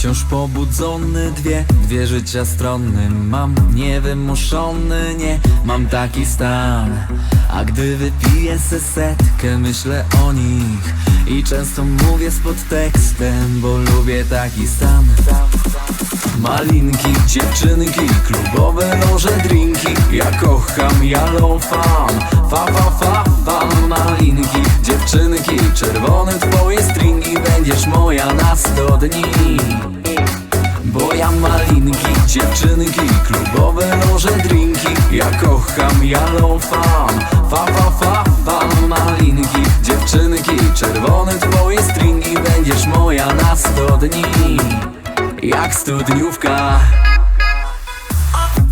Wciąż pobudzony dwie, dwie życia strony Mam niewymuszony, nie mam taki stan. A gdy wypiję se setkę, myślę o nich. I często mówię z podtekstem, bo lubię taki stan. Malinki, dziewczynki, klubowe noże, drinki. Ja kocham, ja Fa, fa, fa, fa sto dni. Bo ja malinki, dziewczynki, klubowe noże, drinki. Ja kocham, ja lofam Fa, fa, fa, fa Malinki, dziewczynki, czerwone twoje stringi Będziesz moja na sto dni. Jak studniówka.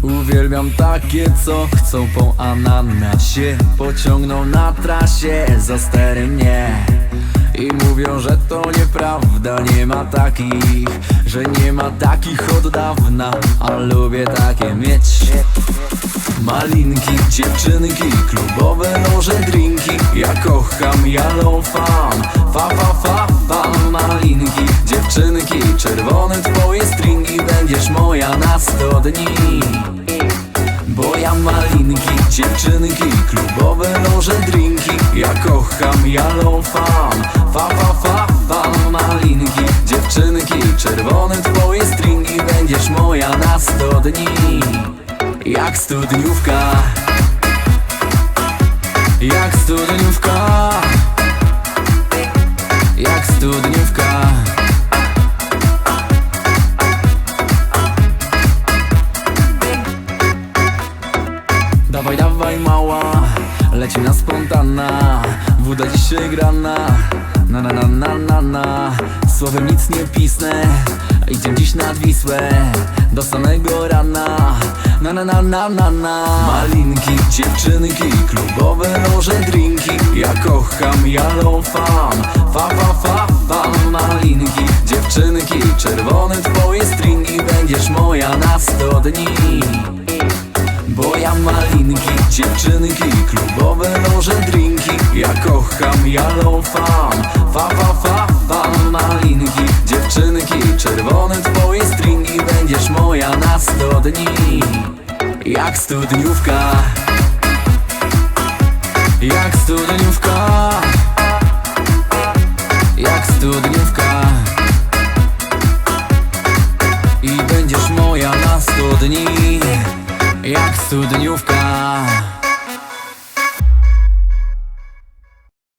Uwielbiam takie, co chcą po ananasie. Pociągną na trasie, za sterem mnie I mówią, że to nieprawda, nie ma takich Że nie ma takich od dawna, a lubię takie mieć. Malinki, dziewczynki, klubowe noże, drinki. Ja kocham, ja lofam Fa, fa, fa, fa Malinki, dziewczynki, czerwone twoje stringi Będziesz moja na sto dni. Bo ja malinki, dziewczynki, klubowe noże, drinki. Ja kocham, ja Fa, Moja na sto dni Jak studniówka. Jak studniówka. Jak studniówka. Dawaj, dawaj mała, leci na spontana. Woda dzisiaj grana, na na na na na na. Słowem nic nie pisnę, idziemy dziś nad Wisłę Do samego rana, na na na na na na. Malinki, dziewczynki, klubowe noże, drinki. Ja kocham, ja lofam, fa fa fa fa. Malinki, dziewczynki, czerwone twoje stringi. Będziesz moja na sto dni. Bo ja malinki, dziewczynki, klubowe noże, drinki. Ja kocham, ja lofam Fa, fa, fa, fa Czerwone twoje stringi Będziesz moja na sto dni Jak studniówka. Jak studniówka. Jak studniówka. I będziesz moja na sto dni Jak studniówka.